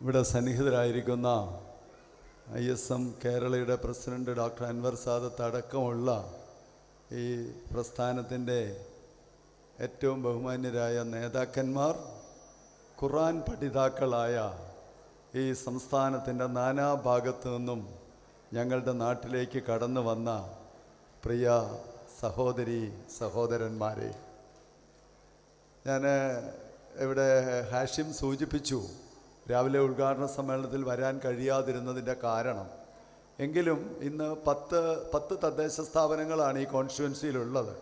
ഇവിടെ സന്നിഹിതരായിരിക്കുന്ന I S M കേരളയുടെ പ്രസിഡന്റ് ഡോക്ടർ അൻവർ സാദത്ത് അടക്കമുള്ള ഈ പ്രസ്ഥാനത്തിന്റെ ഏറ്റവും ബഹുമാന്യരായ നേതാക്കന്മാർ ഖുറാൻ പഠിതാക്കളായ ഈ സംസ്ഥാനത്തിന്റെ നാനാഭാഗത്തു നിന്നും ഞങ്ങളുടെ നാട്ടിലേക്ക് കടന്നു വന്ന പ്രിയ സഹോദരി സഹോദരന്മാരെ. ഞാൻ ഇവിടെ ഹാഷിം സൂചിപ്പിച്ചു. രാവിലെ ഉദ്ഘാടന സമ്മേളനത്തിൽ വരാൻ കഴിയാതിരുന്നതിന്റെ കാരണം. എങ്കിലും ഇന്ന് പത്ത് പത്ത് തദ്ദേശ സ്ഥാപനങ്ങളാണ് ഈ കോൺസ്റ്റിറ്റ്യുവൻസിയിലുള്ളത്.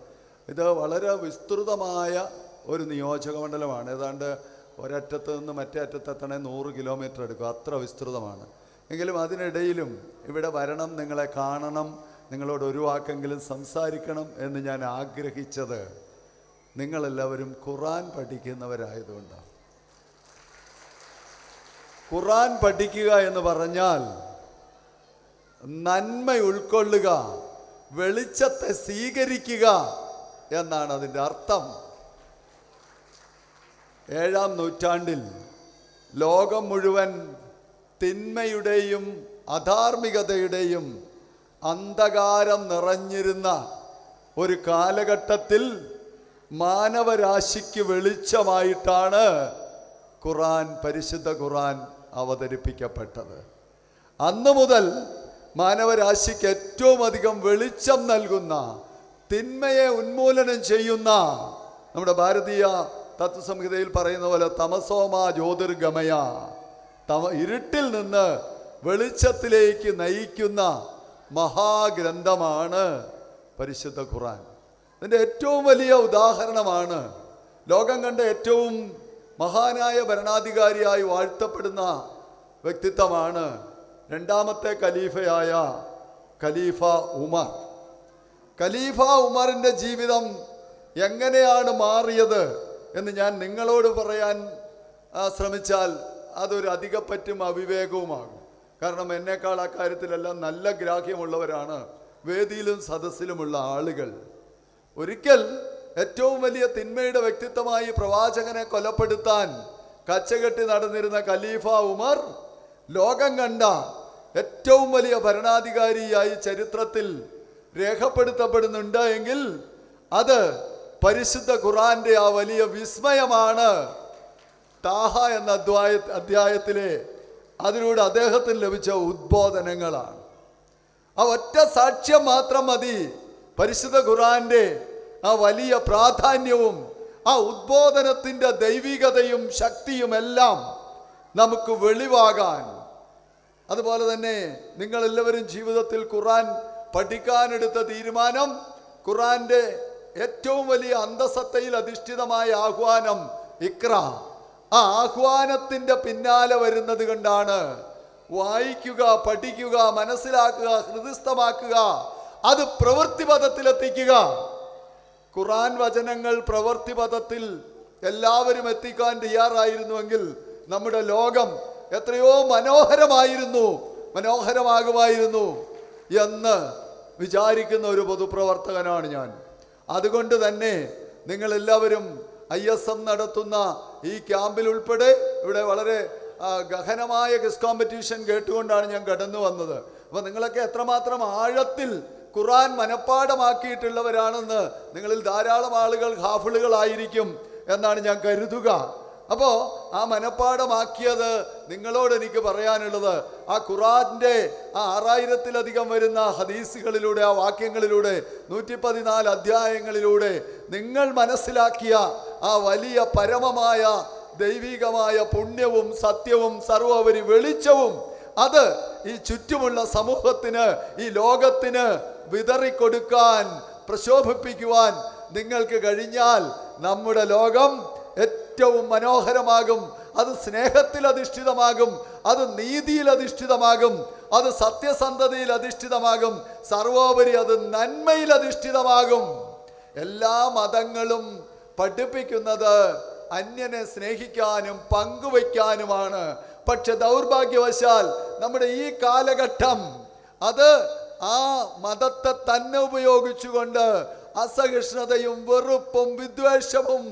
ഇത് വളരെ വിസ്തൃതമായ ഒരു നിയോജക മണ്ഡലമാണ്. ഏതാണ്ട് ഒരറ്റത്ത് നിന്ന് മറ്റേ അറ്റത്തെത്തണേ നൂറ് കിലോമീറ്റർ എടുക്കും. അത്ര വിസ്തൃതമാണ്. എങ്കിലും അതിനിടയിലും ഇവിടെ വരണം നിങ്ങളെ കാണണം നിങ്ങളോട് ഒരു വാക്കെങ്കിലും സംസാരിക്കണം എന്ന് ഞാൻ ആഗ്രഹിച്ചത് നിങ്ങളെല്ലാവരും ഖുറാൻ പഠിക്കുന്നവരായതുകൊണ്ടാണ്. ഖുറാൻ പഠിക്കുക എന്ന് പറഞ്ഞാൽ നന്മ ഉൾക്കൊള്ളുക വെളിച്ചത്തെ സ്വീകരിക്കുക എന്നാണ് അതിന്റെ അർത്ഥം. ഏഴാം നൂറ്റാണ്ടിൽ ലോകം മുഴുവൻ തിന്മയുടെയും അധാർമികതയുടെയും അന്ധകാരം നിറഞ്ഞിരുന്ന ഒരു കാലഘട്ടത്തിൽ മാനവരാശിക്ക് വെളിച്ചമായിട്ടാണ് ഖുറാൻ പരിശുദ്ധ ഖുറാൻ അവതരിപ്പിക്കപ്പെട്ടത്. അന്നു മുതൽ മാനവരാശിക്ക് ഏറ്റവും അധികം വെളിച്ചം നൽകുന്ന തിന്മയെ ഉന്മൂലനം ചെയ്യുന്ന നമ്മുടെ ഭാരതീയ തത്വസംഹിതയിൽ പറയുന്ന പോലെ തമസോമ ജ്യോതിർഗമയ തമ ഇരുട്ടിൽ നിന്ന് വെളിച്ചത്തിലേക്ക് നയിക്കുന്ന മഹാഗ്രന്ഥമാണ് പരിശുദ്ധ ഖുറാൻ ഇതിന്റെ ഏറ്റവും വലിയ ഉദാഹരണമാണ് ലോകം കണ്ട ഏറ്റവും മഹാനായ ഭരണാധികാരിയായി വാഴ്ത്തപ്പെടുന്ന വ്യക്തിത്വമാണ് രണ്ടാമത്തെ ഖലീഫയായ ഖലീഫ ഉമർ. ഖലീഫ ഉമറിന്റെ ജീവിതം എങ്ങനെയാണ് മാറിയത് എന്ന് ഞാൻ നിങ്ങളോട് പറയാൻ ശ്രമിച്ചാൽ അതൊരു അധികപ്പറ്റും അവിവേകവുമാകും. കാരണം എന്നേക്കാൾ ആ കാര്യത്തിലെല്ലാം നല്ല ഗ്രാഹ്യമുള്ളവരാണ് വേദിയിലും സദസ്സിലുമുള്ള ആളുകൾ. ഒരിക്കൽ ഏറ്റവും വലിയ തിന്മയുടെ വ്യക്തിത്വമായി പ്രവാചകനെ കൊലപ്പെടുത്താൻ കച്ചകെട്ടി നടന്നിരുന്ന ഖലീഫ ഉമർ ലോകം കണ്ട ഏറ്റവും വലിയ ഭരണാധികാരിയായി ചരിത്രത്തിൽ രേഖപ്പെടുത്തപ്പെടുന്നുണ്ട് എങ്കിൽ അത് പരിശുദ്ധ ഖുറാന്റെ ആ വലിയ വിസ്മയമാണ്. താഹ എന്ന അധ്യായ അധ്യായത്തിലെ അതിലൂടെ അദ്ദേഹത്തിന് ലഭിച്ച ഉദ്ബോധനങ്ങളാണ്. ആ ഒറ്റ സാക്ഷ്യം മാത്രം മതി പരിശുദ്ധ ഖുറാന്റെ ആ വലിയ പ്രാധാന്യവും ആ ഉദ്ബോധനത്തിന്റെ ദൈവികതയും ശക്തിയും എല്ലാം നമുക്ക് വെളിവാകാൻ. അതുപോലെ തന്നെ നിങ്ങളെല്ലാവരും ജീവിതത്തിൽ ഖുറാൻ പഠിക്കാനെടുത്ത തീരുമാനം ഖുറാന്റെ ഏറ്റവും വലിയ അന്തസത്തയിൽ അധിഷ്ഠിതമായ ആഹ്വാനം ഇക്ര. ആ ആഹ്വാനത്തിന്റെ പിന്നാലെ വരുന്നത് കണ്ടാണ് വായിക്കുക പഠിക്കുക മനസ്സിലാക്കുക ഹൃദയസ്ഥമാക്കുക അത് പ്രവൃത്തിപഥത്തിലെത്തിക്കുക ഖുറാൻ വചനങ്ങൾ പ്രവൃത്തി പദത്തിൽ എല്ലാവരും എത്തിക്കാൻ തയ്യാറായിരുന്നുവെങ്കിൽ നമ്മുടെ ലോകം എത്രയോ മനോഹരമായിരുന്നു മനോഹരമാകുമായിരുന്നു എന്ന് വിചാരിക്കുന്ന ഒരു പൊതുപ്രവർത്തകനാണ് ഞാൻ. അതുകൊണ്ട് തന്നെ നിങ്ങൾ എല്ലാവരും ഐ എസ് എം നടത്തുന്ന ഈ ക്യാമ്പിൽ ഉൾപ്പെടെ ഇവിടെ വളരെ ഗഹനമായ ക്വിസ് കോമ്പറ്റീഷൻ കേട്ടുകൊണ്ടാണ് ഞാൻ കടന്നു വന്നത് അപ്പോൾ നിങ്ങളൊക്കെ എത്രമാത്രം ആഴത്തിൽ ഖുറാൻ മനഃപ്പാടമാക്കിയിട്ടുള്ളവരാണെന്ന് നിങ്ങളിൽ ധാരാളം ആളുകൾ ഹാഫിളുകളായിരിക്കും എന്നാണ് ഞാൻ കരുതുക. അപ്പോൾ ആ മനഃപ്പാടമാക്കിയത് നിങ്ങളോട് എനിക്ക് പറയാനുള്ളത് ആ ഖുറാന്റെ ആ ആറായിരത്തിലധികം വരുന്ന ഹദീസുകളിലൂടെ ആ വാക്യങ്ങളിലൂടെ നൂറ്റി പതിനാല് അധ്യായങ്ങളിലൂടെ നിങ്ങൾ മനസ്സിലാക്കിയ ആ വലിയ പരമമായ ദൈവികമായ പുണ്യവും സത്യവും സർവോപരി വെളിച്ചവും അത് ഈ ചുറ്റുമുള്ള സമൂഹത്തിന് ഈ ലോകത്തിന് വിതറിക്കൊടുക്കാൻ പ്രശോഭിപ്പിക്കുവാൻ നിങ്ങൾക്ക് കഴിഞ്ഞാൽ നമ്മുടെ ലോകം ഏറ്റവും മനോഹരമാകും. അത് സ്നേഹത്തിൽ അധിഷ്ഠിതമാകും. അത് നീതിയിൽ അധിഷ്ഠിതമാകും. അത് സത്യസന്ധതയിൽ അധിഷ്ഠിതമാകും. സർവോപരി അത് നന്മയിൽ അധിഷ്ഠിതമാകും. എല്ലാ മതങ്ങളും പഠിപ്പിക്കുന്നത് അന്യനെ സ്നേഹിക്കാനും പങ്കുവയ്ക്കാനുമാണ്. പക്ഷെ ദൗർഭാഗ്യവശാൽ നമ്മുടെ ഈ കാലഘട്ടം അത് ആ മതത്തെ തന്നെ ഉപയോഗിച്ചുകൊണ്ട് അസഹിഷ്ണുതയും വെറുപ്പും വിദ്വേഷവും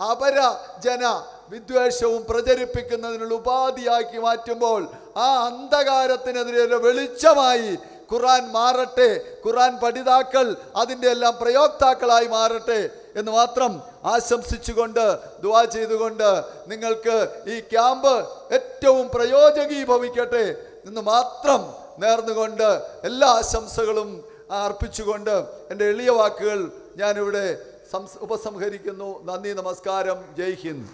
അപര ജന വിദ്വേഷവും പ്രചരിപ്പിക്കുന്നതിനുള്ള ഉപാധിയാക്കി മാറ്റുമ്പോൾ ആ അന്ധകാരത്തിനെതിരെ വെളിച്ചമായി ഖുറാൻ മാറട്ടെ ഖുറാൻ പഠിതാക്കൾ അതിന്റെ എല്ലാം പ്രയോക്താക്കളായി മാറട്ടെ എന്ന് മാത്രം ആശംസിച്ചുകൊണ്ട് ദുവാ ചെയ്തുകൊണ്ട് നിങ്ങൾക്ക് ഈ ക്യാമ്പ് ഏറ്റവും പ്രയോജകീഭവിക്കട്ടെ എന്ന് മാത്രം നേർന്നുകൊണ്ട് എല്ലാ ആശംസകളും അർപ്പിച്ചുകൊണ്ട് എന്റെ എളിയ വാക്കുകൾ ഞാനിവിടെ സംസ് ഉപസംഹരിക്കുന്നു. നന്ദി നമസ്കാരം. ജയ് ഹിന്ദ്.